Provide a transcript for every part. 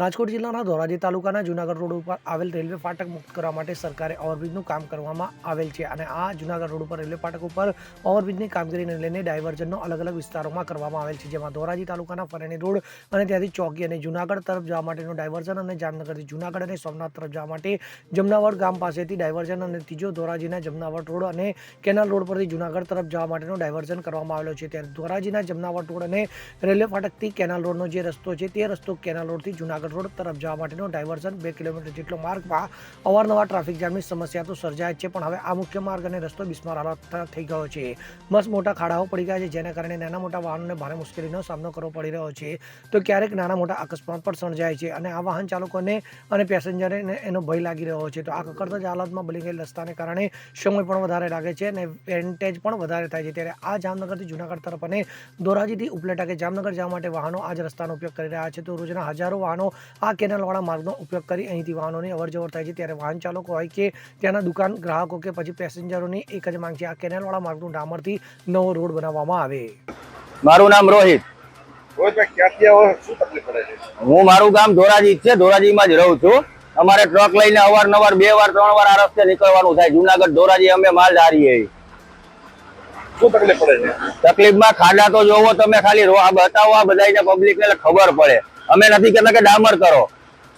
રાજકોટ જિલ્લાના ધોરાજી તાલુકાના જૂનાગઢ રોડ ઉપર આવેલ રેલવે ફાટક મુક્ત કરવા માટે સરકારે ઓવરબ્રિજનું કામ કરવામાં આવેલ છે અને આ જૂનાગઢ રોડ ઉપર રેલવે ફાટક ઉપર ઓવરબ્રિજની કામગીરીને લઈને ડાયવર્ઝનનો અલગ અલગ વિસ્તારોમાં કરવામાં આવેલ છે, જેમાં ધોરાજી તાલુકાના ફરેણી રોડ અને ત્યાંથી ચોકી અને જૂનાગઢ તરફ જવા માટેનું ડાયવર્ઝન અને જામનગરથી જૂનાગઢ અને સોમનાથ તરફ જવા માટે જમનાવડ ગામ પાસેથી ડાયવર્ઝન અને ત્રીજો ધોરાજીના જમનાવડ રોડ અને કેનાલ રોડ પરથી જૂનાગઢ તરફ જવા માટેનું ડાયવર્ઝન કરવામાં આવેલો છે. ત્યારે ધોરાજીના જમનાવડ રોડ અને રેલવે ફાટકથી કેનાલ રોડનો જે રસ્તો છે, તે રસ્તો કેનાલ રોડથી જૂનાગઢ રોડ તરફ જવા માટેનો ડાયવર્ઝન બે કિલોમીટર જેટલો માર્ગમાં અવારનવાર ટ્રાફિક જામની સમસ્યા તો સર્જાય છે, પણ હવે આ મુખ્ય માર્ગ અને રસ્તો બિસ્માર હાલત થઈ ગયો છે. મસ્ત મોટા ખાડાઓ પડી ગયા છે, જેના કારણે નાના મોટા વાહનોને ભારે મુશ્કેલીનો સામનો કરવો પડી રહ્યો છે. તો ક્યારેક નાના મોટા અકસ્માત પણ સર્જાય છે અને આ વાહન ચાલકોને અને પેસેન્જરને એનો ભય લાગી રહ્યો છે. તો આ કકડતા જ હાલતમાં બની ગયેલ રસ્તાને કારણે સમય પણ વધારે લાગે છે અને વેન્ટેજ પણ વધારે થાય છે. ત્યારે આ જામનગરથી જૂનાગઢ તરફ અને ધોરાજીથી ઉપલેટા કે જામનગર જવા માટે વાહનો આ જ રસ્તાનો ઉપયોગ કરી રહ્યા છે. તો રોજના હજારો વાહનો આ કેનાલવાળા માર્ગનો ઉપયોગ કરી અહીંથી વાહનોની અવરજવર થાય છે. ત્યારે વાહન ચાલકો હોય કે ત્યાંના દુકાન ગ્રાહકો કે પછી પેસેન્જરોની એક જ માંગ છે. આ કેનાલવાળા માર્ગનું ડામરથી નવો રોડ બનાવવામાં આવે. મારું નામ રોહિત. હું મારું ગામ ધોરાજી છે. ધોરાજીમાં જ રહું છું. અમારે ટ્રક લઈને અવારનવાર બે વાર ત્રણ વાર આ રસ્તે નીકળવાનું થાય. જુનાગઢ ધોરાજી અમે માલ ધારીએ. શું તકલીફ પડે છે? તકલીફમાં ખાડા તો જોવો તમે ખાલી આ બતાવો આ બધાને પબ્લિક ને ખબર પડે. અમે નથી કહેતા કે ડામર કરો.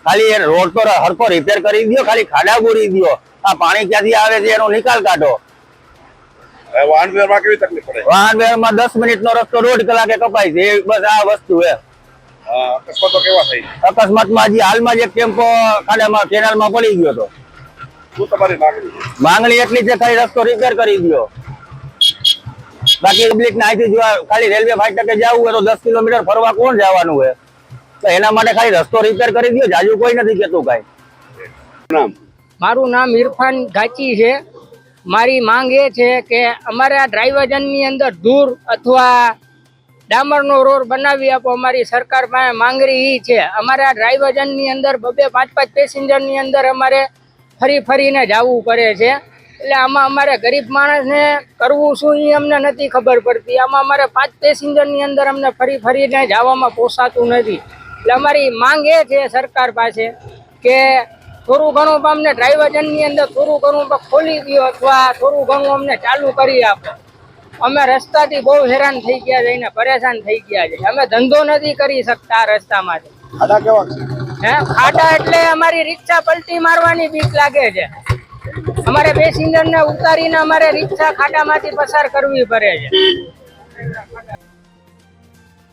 ખાલી એ રોડ તો હરકો રિપેર કરી દો ખાલી ખાડા પૂરી દો આ પાણી ક્યાંથી આવે છે એનો નિકાલ કાઢો. વાહન વ્યવહારમાં કેવી તકલીફ પડે? વાહન વ્યવહારમાં દસ મિનિટ નો રસ્તો દોઢ કલાકે કપાય છે બસ આ વસ્તુ છે અકસ્માત અકસ્માતો કેવા થઈ? અકસ્માતમાં હજી હાલમાં જ એક ટેમ્પો ખાડામાં કેનાલમાં પડી ગયો હતો. શું તમારી માંગણી માંગણી એટલી છે ખાલી રસ્તો રિપેર કરી દો બાકી પબ્લિક ને અહીંથી ખાલી રેલવે ફાટકે જવું હોય તો દસ કિલોમીટર ફરવા કોણ જવાનું હોય? તો એના માટે ખાલી રસ્તો રિપેર કરી દો જાજુ કોઈ નથી કેતું કાંઈ. નામ? મારું નામ ઇરફાન ગાચી છે. મારી માંગ એ છે કે અમારે આ ડ્રાઈવરજનની અંદર ધૂર અથવા ડામરનો રોડ બનાવી આપો અમારી સરકાર પાસે માંગણી એ છે. અમારે આ ડ્રાઈવરજનની અંદર બબે પાંચ પાંચ પેસેન્જરની અંદર અમારે ફરી ફરીને જવું પડે છે. એટલે આમાં અમારે ગરીબ માણસને કરવું શું એ અમને નથી ખબર પડતી. આમાં અમારે પાંચ પેસેન્જરની અંદર અમને ફરી ફરીને જવામાં પોસાતું નથી. એટલે અમારી માંગ એ છે સરકાર પાસે કે થોડું ઘણું પણ અમને ડ્રાઈવરજનની અંદર થોડું ઘણું ખોલી દો અથવા થોડું ઘણું અમને ચાલુ કરી આપો. અમે રસ્તાથી બહુ હેરાન થઈ ગયા છે ને પરેશાન થઈ ગયા છે. અમે ધંધો નથી કરી શકતા આ રસ્તામાંથી. હે? ખાડા એટલે અમારી રિક્ષા પલટી મારવાની બીક લાગે છે. અમારે પેસેન્જર ને ઉતારીને અમારે રિક્ષા ખાડામાંથી પસાર કરવી પડે છે.